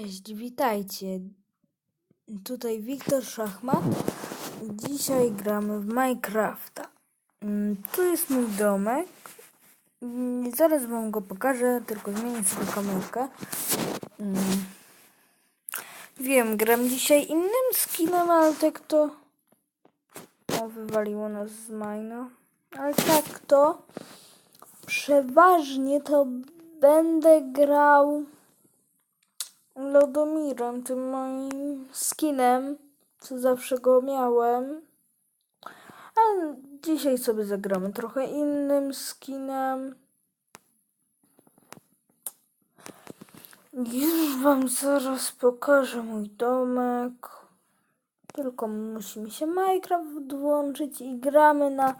Cześć, witajcie. Tutaj Wiktor Szachmat. Dzisiaj gramy w Minecrafta. Mm, Tu jest mój domek. Mm, Zaraz wam go pokażę, tylko zmienię sobie kamerkę. Mm. Wiem, gram dzisiaj innym skinem, ale tak to... O, wywaliło nas z Mina. Ale tak to... Przeważnie to będę grał... Lodomirem, tym moim skinem, co zawsze go miałem. A dzisiaj sobie zagramy trochę innym skinem. Już wam zaraz pokażę mój domek. Tylko musi mi się Minecraft włączyć i gramy na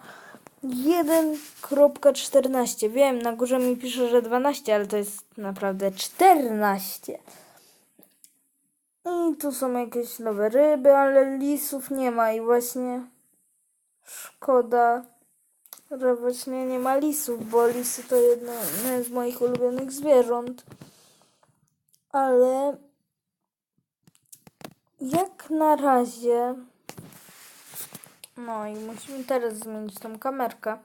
1.14. Wiem, na górze mi pisze, że 12, ale to jest naprawdę 14. I tu są jakieś nowe ryby, ale lisów nie ma i właśnie szkoda, że właśnie nie ma lisów, bo lisy to jedno z moich ulubionych zwierząt. Ale jak na razie no i musimy teraz zmienić tą kamerkę.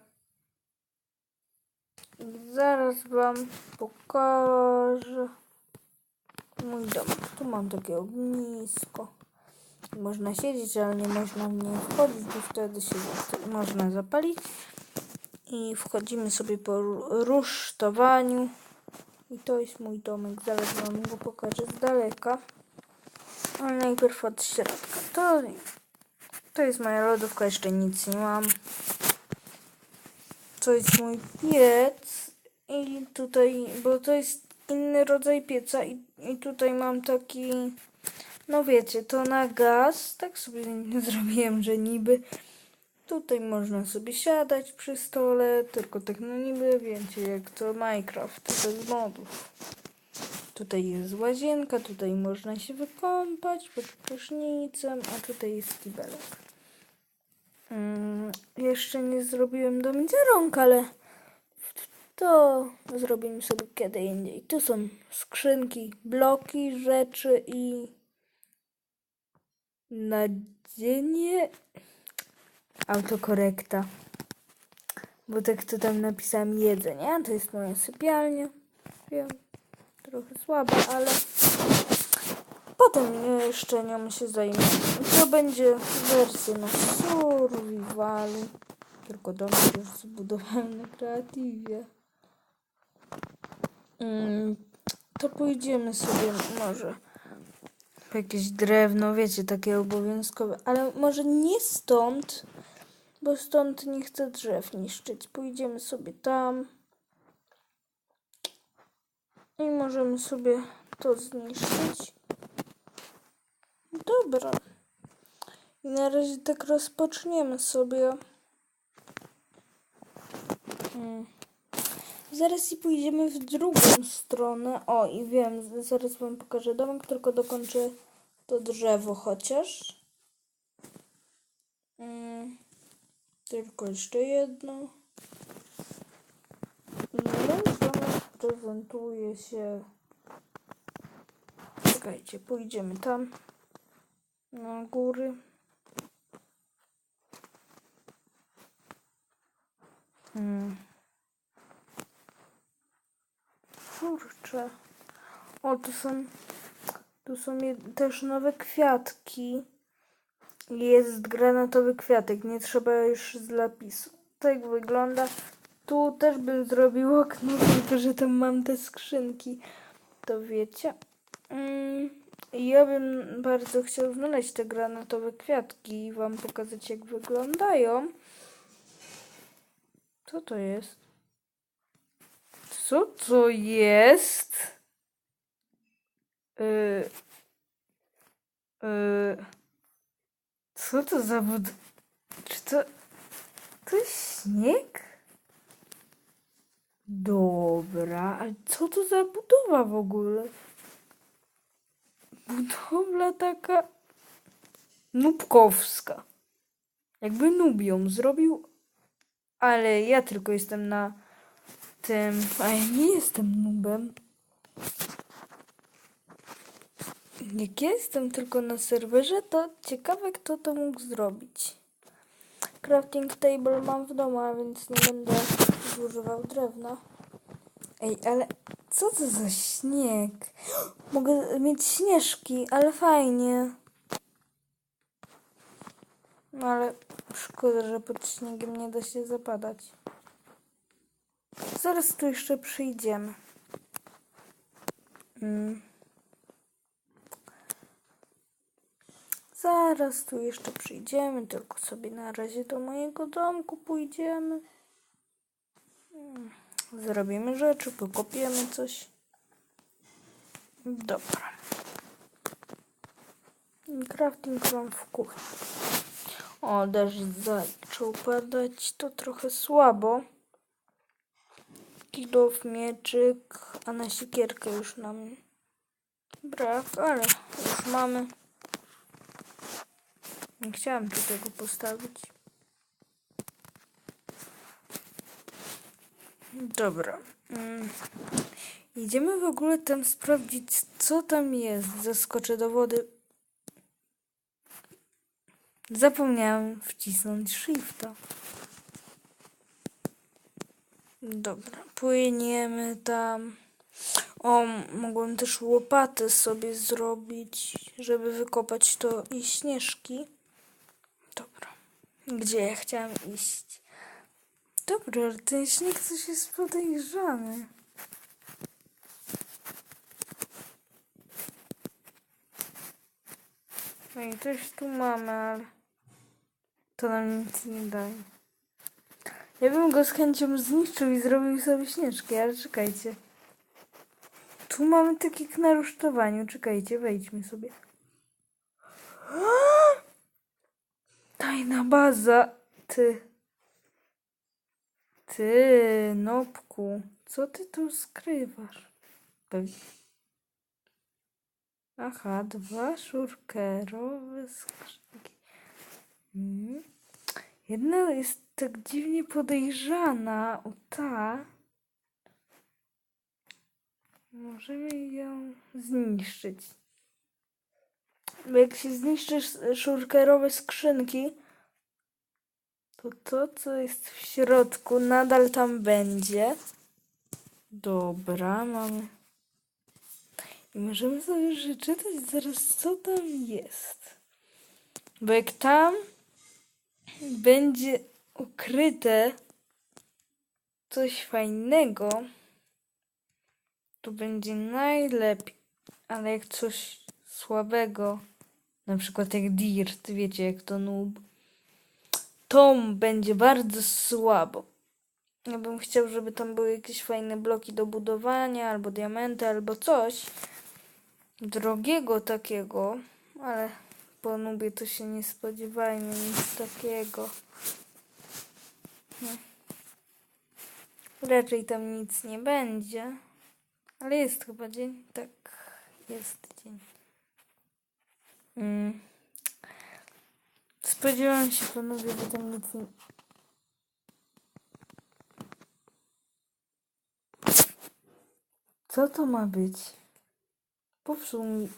I zaraz wam pokażę mój dom. Tu mam takie ognisko. Można siedzieć, ale nie można w nie wchodzić, bo wtedy się można zapalić. I wchodzimy sobie po ru- rusztowaniu. I to jest mój domek. Zaraz wam go pokażę z daleka. Ale najpierw od środka. To, to jest moja lodówka, jeszcze nic nie mam. To jest mój piec. I tutaj, bo to jest inny rodzaj pieca i, i tutaj mam taki, no wiecie, to na gaz, tak sobie zrobiłem, że niby tutaj można sobie siadać przy stole, tylko tak no niby, wiecie, jak to Minecraft, bez modów. Tutaj jest łazienka, tutaj można się wykąpać pod prysznicem, a tutaj jest kibelek. Mm, jeszcze nie zrobiłem rąk, ale to zrobimy sobie kiedy indziej. Tu są skrzynki, bloki, rzeczy i nadzienie autokorekta. Bo tak to tam napisałem jedzenie, to jest moja sypialnia. Wiem, trochę słaba, ale potem jeszcze nią się zajmę. To będzie wersja na survivalu. Tylko domek już zbudowałem na kreatywie. Mm, to pójdziemy sobie może po jakieś drewno, wiecie, takie obowiązkowe, ale może nie stąd, bo stąd nie chcę drzew niszczyć. Pójdziemy sobie tam i możemy sobie to zniszczyć. Dobra. I na razie tak rozpoczniemy sobie. Hmm. Zaraz i pójdziemy w drugą stronę. O, i wiem, zaraz wam pokażę domek, tylko dokończę to drzewo chociaż. Mm, tylko jeszcze jedno. I mój domek prezentuje się... Czekajcie, pójdziemy tam. Na góry. Hmm. Kurczę. O, tu są, tu są też nowe kwiatki. Jest granatowy kwiatek, nie trzeba już z lapisu. Tak wygląda. Tu też bym zrobił okno, tylko że tam mam te skrzynki. To wiecie. Mm, ja bym bardzo chciał znaleźć te granatowe kwiatki i wam pokazać jak wyglądają. Co to jest? Co to jest? Yy, yy, co to za bud... Czy to... To jest śnieg? Dobra, ale co to za budowa w ogóle? Budowla taka... Nubkowska. Jakby Nubią zrobił... Ale ja tylko jestem na tym... A ja nie jestem nubem. Jak ja jestem tylko na serwerze, to ciekawe kto to mógł zrobić. Crafting table mam w domu, a więc nie będę zużywał drewna. Ej, ale co to za śnieg? Mogę mieć śnieżki, ale fajnie. No ale szkoda, że pod śniegiem nie da się zapadać. Zaraz tu jeszcze przyjdziemy. Mm. Zaraz tu jeszcze przyjdziemy, tylko sobie na razie do mojego domku pójdziemy. Mm. Zrobimy rzeczy, pokopiemy coś. Dobra. Crafting mam w kuchni. O, deszcz zaczął padać, to trochę słabo. Kilof, mieczyk, a na siekierkę już nam brak, ale już mamy. Nie chciałam tu tego postawić. Dobra. Mm. Idziemy w ogóle tam sprawdzić, co tam jest. Zaskoczę do wody. Zapomniałam wcisnąć shifta. Dobra, płyniemy tam. O, mogłem też łopatę sobie zrobić, żeby wykopać to i śnieżki. Dobra, gdzie ja chciałam iść? Dobra, ale ten śnieg coś jest podejrzany. No i coś tu mamy, ale to nam nic nie daje. Ja bym go z chęcią zniszczył i zrobił sobie śnieżki, ale czekajcie. Tu mamy tak jak na rusztowaniu. Czekajcie, wejdźmy sobie. Tajna baza. Ty. Ty, nopku. Co ty tu skrywasz? Pewnie. Aha, dwa szurkerowe skrzynki. Mhm. Jedna jest tak dziwnie podejrzana. O ta. Możemy ją zniszczyć. Bo jak się zniszczy sz- szurkerowe skrzynki, to to, co jest w środku, nadal tam będzie. Dobra, mamy. I możemy sobie przeczytać zaraz, co tam jest. Bo jak tam będzie ukryte coś fajnego, to będzie najlepiej. Ale jak coś słabego, na przykład jak Dirt, wiecie, jak to noob, to będzie bardzo słabo. Ja bym chciał, żeby tam były jakieś fajne bloki do budowania, albo diamenty, albo coś drogiego takiego, ale po nubie to się nie spodziewajmy nic takiego. No. Raczej tam nic nie będzie. Ale jest chyba dzień. Tak, jest dzień. Mm. Spodziewałam się panowie, że tam nic nie... Co to ma być? Popsuł mi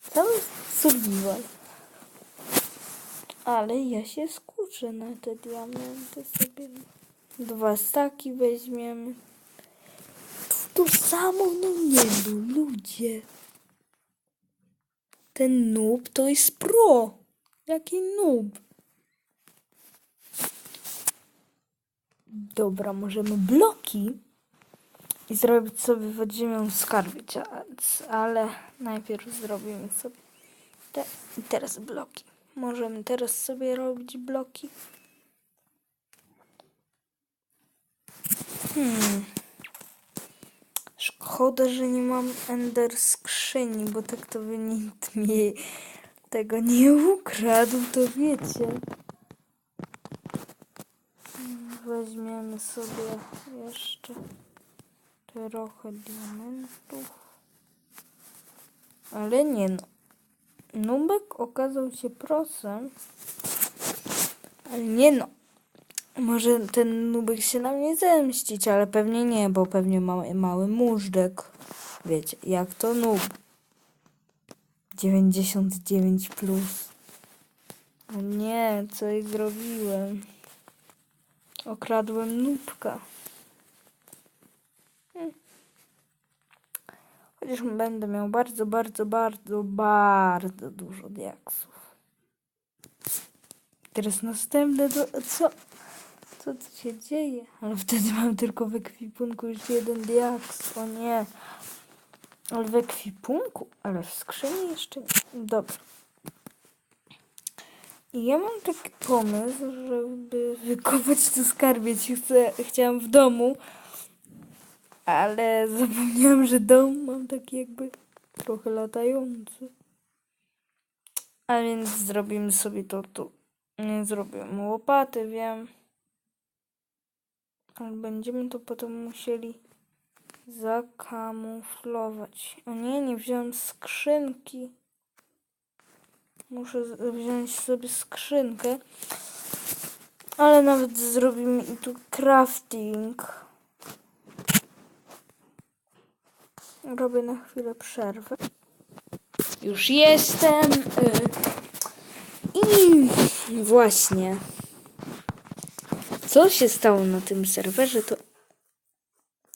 cały survival. Ale ja się skuszę na te diamenty sobie. Dwa staki weźmiemy. To samo no nie ludzie. Ten noob to jest pro. Jaki noob? Dobra, możemy bloki i zrobić sobie podziemią skarbić, ale najpierw zrobimy sobie te teraz bloki. Możemy teraz sobie robić bloki. Hmm. Szkoda, że nie mam ender skrzyni, bo tak to by nikt mi tego nie ukradł, to wiecie. Weźmiemy sobie jeszcze trochę diamentów. Ale nie no. Nubek okazał się prosem. Ale nie no. Może ten nubek się na mnie zemścić, ale pewnie nie, bo pewnie ma mały móżdżek. Wiecie, jak to nub. 99 plus. O nie, coś zrobiłem. Okradłem nubka. Hmm. Chociaż będę miał bardzo, bardzo, bardzo, bardzo dużo diaksów. Teraz następne do... Co? Co tu się dzieje? Ale wtedy mam tylko w ekwipunku już jeden diaks. O nie. Ale w ekwipunku? Ale w skrzyni jeszcze nie. Dobra. I ja mam taki pomysł, żeby wykopać tu skarbiec. Chcę, chciałam w domu, ale zapomniałam, że dom mam taki jakby trochę latający. A więc zrobimy sobie to tu. Nie zrobiłem łopaty, wiem. Ale będziemy to potem musieli zakamuflować. O nie, nie wziąłem skrzynki. Muszę wziąć sobie skrzynkę. Ale nawet zrobimy i tu crafting. Robię na chwilę przerwę. Już jestem. y, I właśnie. Co się stało na tym serwerze, to...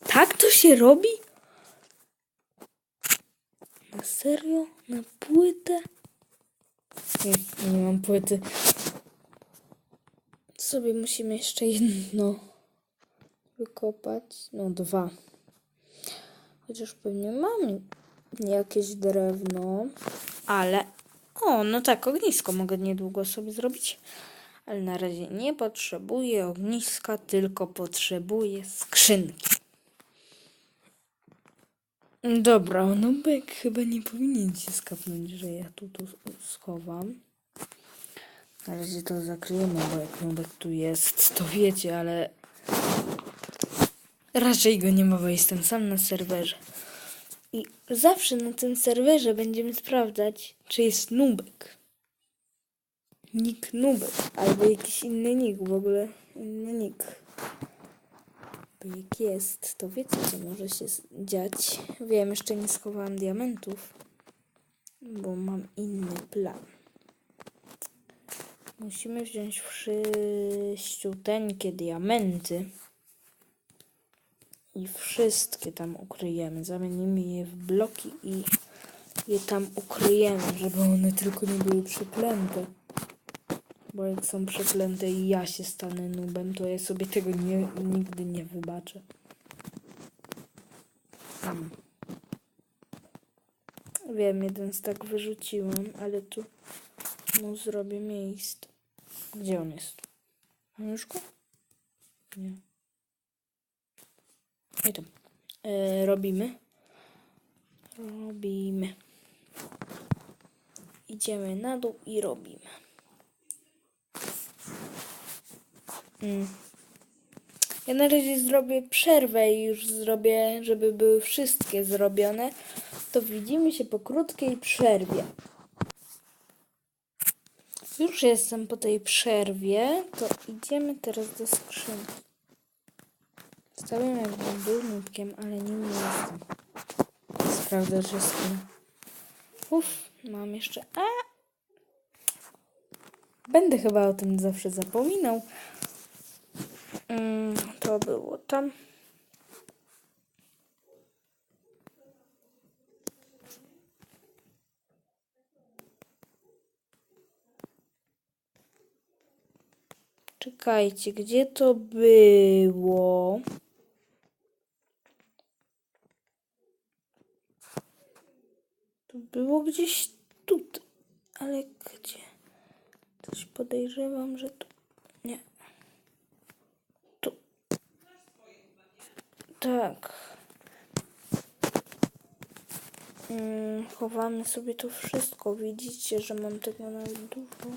Tak to się robi? Na serio? Na płytę? Nie, nie mam płyty. Sobie musimy jeszcze jedno wykopać. No, dwa. Chociaż pewnie mam jakieś drewno. Ale... O, no tak, ognisko mogę niedługo sobie zrobić. Ale na razie nie potrzebuję ogniska, tylko potrzebuję skrzynki. Dobra, Nubek chyba nie powinien się skapnąć, że ja tu to schowam. Na razie to zakryjemy, bo jak Nubek tu jest, to wiecie, ale raczej go nie ma, bo jestem sam na serwerze. I zawsze na tym serwerze będziemy sprawdzać, czy jest Nubek. Nick Nubek, albo jakiś inny nick, w ogóle inny nick. Bo jak jest, to wiecie, co może się dziać. Wiem, jeszcze nie schowałam diamentów, bo mam inny plan. Musimy wziąć wszyściuteńkie diamenty i wszystkie tam ukryjemy. Zamienimy je w bloki i je tam ukryjemy, żeby one tylko nie były przeklęte. Bo jak są przeklęte i ja się stanę nubem, to ja sobie tego nie, nigdy nie wybaczę. Mm. Wiem, jeden z tak wyrzuciłem, ale tu mu zrobię miejsce. Gdzie on jest? Mam już? Nie. I tam. E, robimy. Robimy. Idziemy na dół i robimy. Mm. Ja na razie zrobię przerwę i już zrobię, żeby były wszystkie zrobione. To widzimy się po krótkiej przerwie. Już jestem po tej przerwie, to idziemy teraz do skrzynki. Stawiam jakbym był nubkiem, ale nim nie jestem. Sprawdzę wszystko. Uff, mam jeszcze... A! Będę chyba o tym zawsze zapominał. Mm, to było tam. Czekajcie, gdzie to było? Było gdzieś tutaj. Ale gdzie? Coś podejrzewam, że tu. Nie. Tu. Tak. Mm, chowamy sobie to wszystko. Widzicie, że mam tego nawet dużo.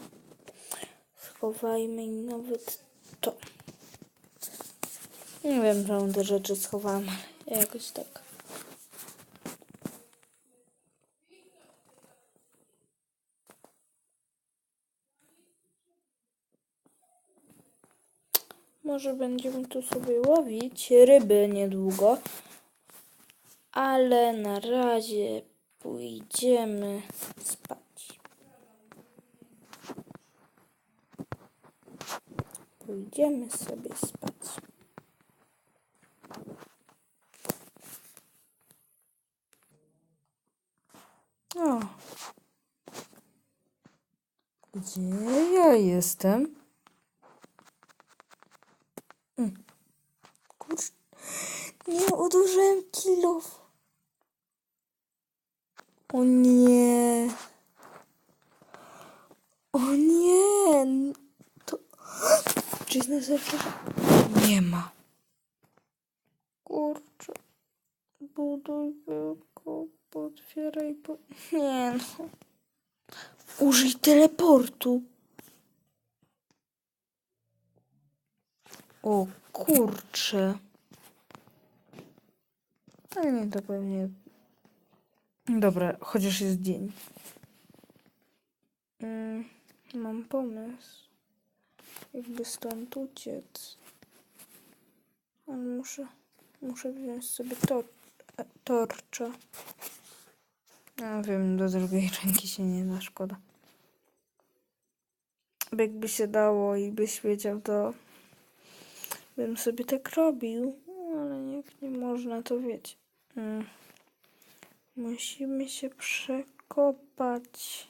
Schowajmy nawet to. Nie wiem, czemu te rzeczy schowałam, ale jakoś tak. Może będziemy tu sobie łowić ryby niedługo, ale na razie pójdziemy spać. Pójdziemy sobie spać. O. Gdzie ja jestem? Mm. Kurcz... Nie odłożyłem kilof. O nie. O nie. To... Czy jest na serwerze? Nie ma. Kurczę. Buduj byłko, potwieraj, po... Nie no. Użyj teleportu. O kurczę. Ale nie, to pewnie... Dobra, chociaż jest dzień. Mm, mam pomysł. Jakby stąd uciec. Ale muszę... Muszę wziąć sobie tor e, torcza. No wiem, do drugiej ręki się nie da, szkoda. Jakby się dało i byś wiedział, to bym sobie tak robił. Ale jak nie można, to wiecie. Mm. Musimy się przekopać.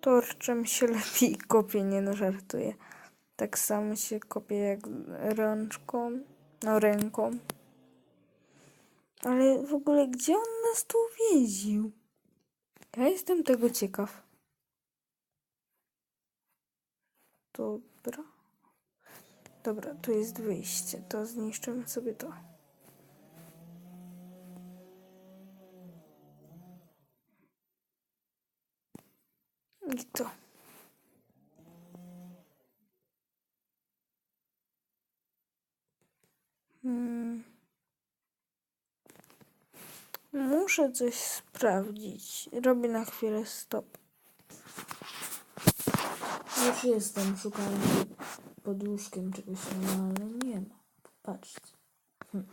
Torczem się lepiej kopie, nie no żartuję. Tak samo się kopie jak rączką, no ręką. Ale w ogóle gdzie on nas tu uwięził? Ja jestem tego ciekaw. Dobra. Dobra, tu jest wyjście. To zniszczymy sobie to. I to. Hmm. Muszę coś sprawdzić. Robię na chwilę stop. Już jestem, szukam pod łóżkiem czegoś, no ale nie ma. Patrzcie. Hm.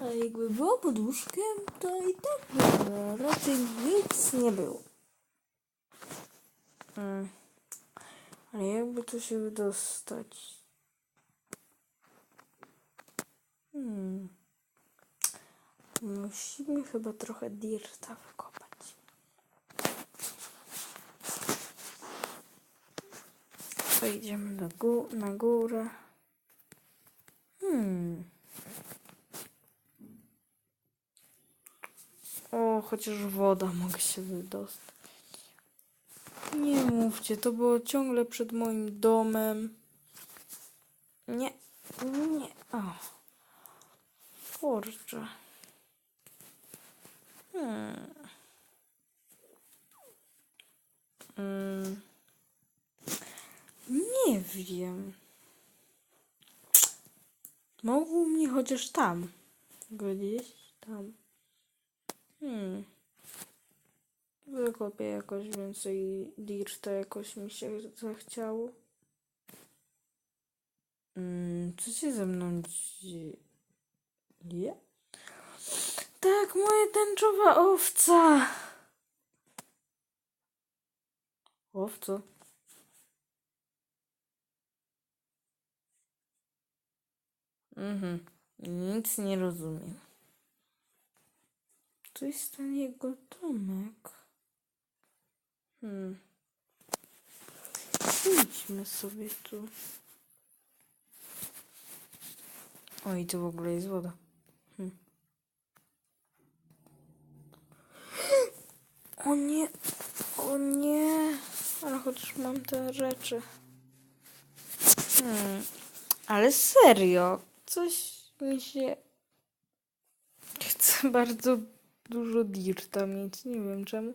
Ale jakby było pod łóżkiem, to i tak by raczej nic nie było. Hmm. Ale jakby tu się wydostać? Hmm. Musimy chyba trochę dirta wykopać. Wejdziemy do gó na górę. Hmm. O, chociaż woda mogę się wydostać. Nie mówcie, to było ciągle przed moim domem. Nie, nie. O. Kurczę. Hmm. Mm. Nie wiem. Mogło mnie chociaż tam. Gdzieś tam. Hmm. Wykopię jakoś więcej dirta, jakoś mi się zachciało. Mm, co się ze mną dzieje? Tak, moja tęczowa owca. Owco? Mhm. Nic nie rozumiem. To jest ten jego domek. Hmm. Idźmy sobie tu. Oj, tu w ogóle jest woda. Hmm. O nie, o nie. Ale chociaż mam te rzeczy. Hmm. Ale serio, coś mi się... Chcę bardzo dużo dirta mieć, nie wiem czemu.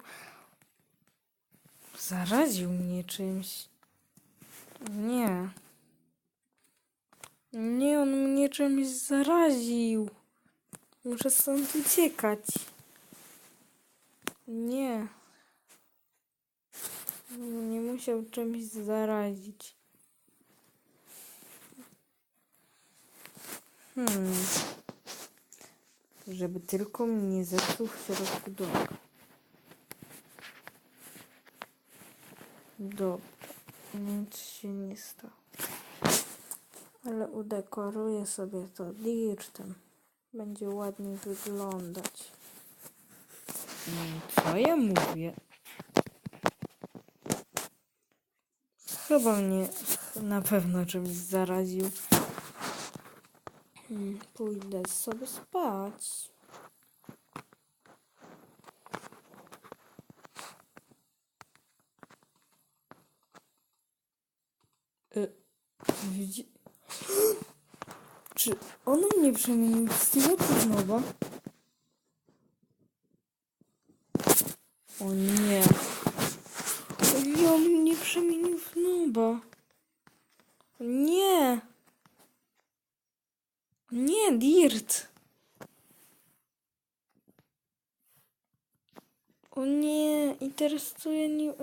Zaraził mnie czymś. Nie. Nie, on mnie czymś zaraził. Muszę stąd uciekać. Nie. Nie musiał czymś zarazić. Hmm. Żeby tylko mi nie zepsuł w środku domu. Dobra, nic się nie stało. Ale udekoruję sobie to dirtem. Będzie ładnie wyglądać. Mm, Co ja mówię? Chyba mnie na pewno czymś zaraził. Hmm, Pójdę sobie spać. E, widzi... Czy on mnie przemienił w Steve'a znowu? O nie. On mnie przemienił w noba. Nie. Nie, Dirt. O nie, i teraz co nie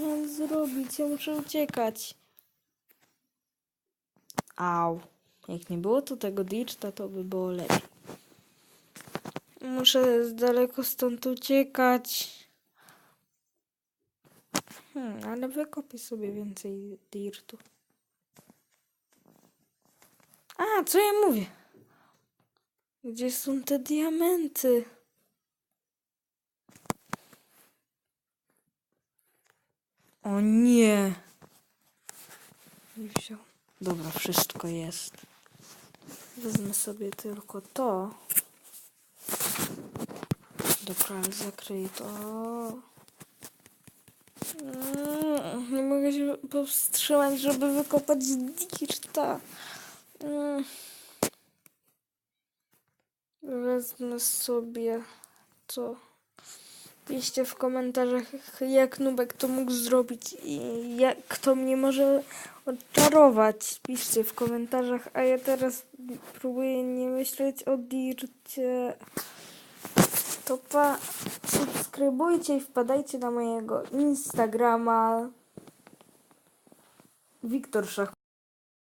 mam zrobić? Ja muszę uciekać. Au. Jak nie było tu tego Dirta, to by było lepiej. Muszę z daleko stąd uciekać. Hmm, ale wykopię sobie więcej dirtu. A, co ja mówię? Gdzie są te diamenty? O nie. Nie wziął. Dobra, wszystko jest. Wezmę sobie tylko to. Dobra, zakryj to. Mm, Nie mogę się powstrzymać, żeby wykopać dirta. Mm. Wezmę sobie to. Piszcie w komentarzach, jak Nubek to mógł zrobić i jak kto mnie może odczarować. Piszcie w komentarzach, a ja teraz próbuję nie myśleć o dircie. To pa, subskrybujcie i wpadajcie na mojego Instagrama. Wiktor Szach.